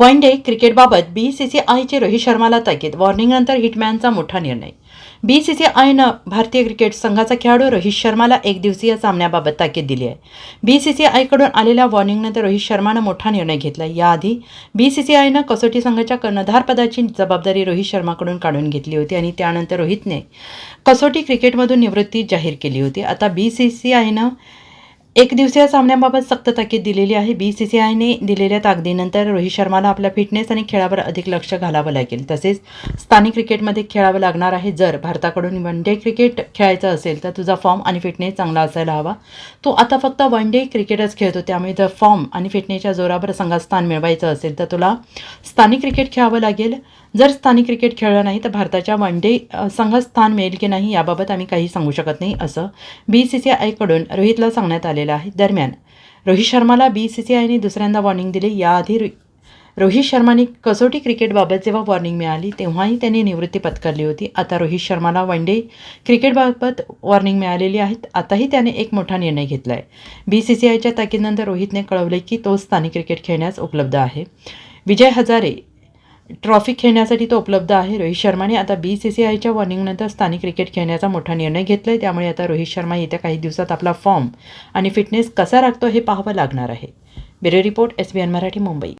One day क्रिकेटबाबत B C C आयचे रोहित शर्माला ताकीद वॉर्निंगनंतर हिटमॅनचा मोठा निर्णय. बी सी सी आयनं भारतीय क्रिकेट संघाचा खेळाडू रोहित शर्माला एक दिवसीय सामन्याबाबत ताकीद दिली आहे. बी सी सी आयकडून आलेल्या वॉर्निंगनंतर रोहित शर्मानं मोठा निर्णय घेतला. याआधी बी सी सी आयनं कसोटी संघाच्या कर्णधारपदाची जबाबदारी रोहित शर्माकडून काढून घेतली होती आणि त्यानंतर रोहितने कसोटी क्रिकेटमधून निवृत्ती जाहीर केली होती. आता बी सी सी आयनं एक दिवसीय सामन्याबाबत सक्त ताकीद दिलेली आहे. बी सी सी आयने दिलेल्या ताकदीनंतर रोहित शर्माला आपल्या फिटनेस आणि खेळावर अधिक लक्ष घालावं लागेल. तसेच स्थानिक क्रिकेटमध्ये खेळावं लागणार आहे. जर भारताकडून वन डे क्रिकेट खेळायचं असेल तर तुझा फॉर्म आणि फिटनेस चांगला असायला हवा. तू आता फक्त वन डे क्रिकेटच खेळतो. त्यामुळे जर फॉर्म आणि फिटनेसच्या जोरावर संघात स्थान मिळवायचं असेल तर तुला स्थानिक क्रिकेट खेळावं लागेल. जर स्थानिक क्रिकेट खेळलं नाही तर भारताच्या वन डे संघात स्थान मिळेल की नाही याबाबत आम्ही काही सांगू शकत नाही असं बी सी सी आयकडून रोहितला सांगण्यात आलेलं आहे. दरम्यान रोहित शर्माला बी सी सी आयने दुसऱ्यांदा वॉर्निंग दिली. याआधी रोहित शर्माने कसोटी क्रिकेटबाबत जेव्हा वॉर्निंग मिळाली तेव्हाही त्यांनी निवृत्ती पत्करली होती. आता रोहित शर्माला वन डे क्रिकेटबाबत वॉर्निंग मिळालेली आहेत. आताही त्याने एक मोठा निर्णय घेतला आहे बी सी सी आयच्या ताकीदनंतर रोहितने कळवले की तो स्थानिक क्रिकेट खेळण्यास उपलब्ध आहे. विजय हजारे ट्रॉफी खेळण्यासाठी तो उपलब्ध आहे. रोहित शर्माने आता बी सी सी आयच्या वॉर्निंगनंतर स्थानिक क्रिकेट खेळण्याचा मोठा निर्णय घेतला आहे त्यामुळे आता रोहित शर्मा येत्या काही दिवसात आपला फॉर्म आणि फिटनेस कसा राखतो हे पाहावं लागणार आहे. Bureau report S B N Marathi Mumbai.